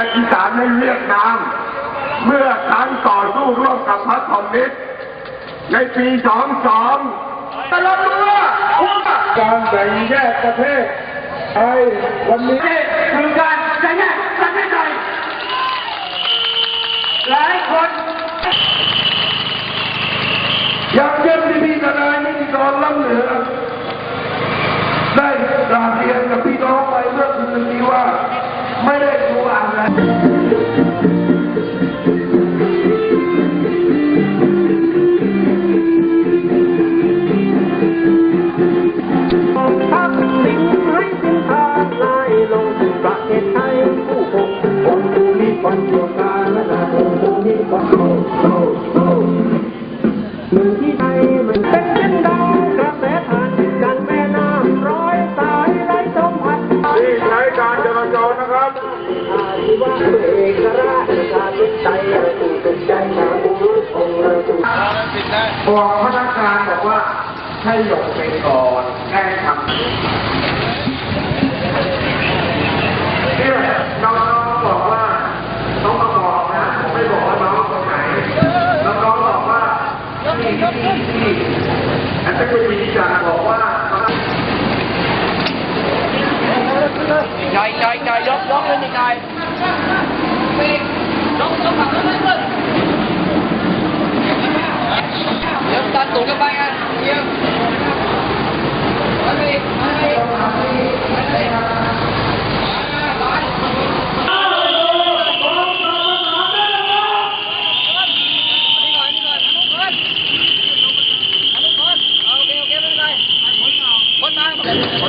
อีสานในเวียดนาม เมื่อครั้งต่อสู้ร่วมกับพรรคคอมมิวนิสต์ในปี 22 ตลอดเมื่อการแบ่งแยกประเทศไทยวันนี้คือการแบ่งแยกประเทศไทยหลายคนอยากเยี่ยมที่พี่ทนายนิติกรล้ำเหลือ บอกพนักงานบอกว่าให้หลบไปก่อนแค่ทำเนี่ยน้องๆบอกว่าน้องมาบอกนะผมไม่บอกว่าน้องคนไหนน้องๆบอกว่าที่ที่ที่ อันนี้มีการบอกว่าใจใจใจยกยกเลยนี่ใจ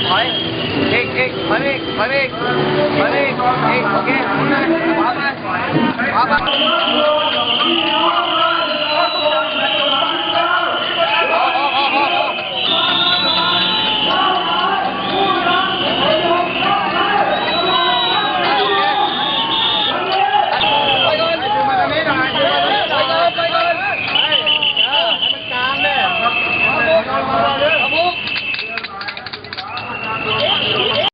ถอยเอกเอกถอยเอกถอยเอกถอยเอกเอก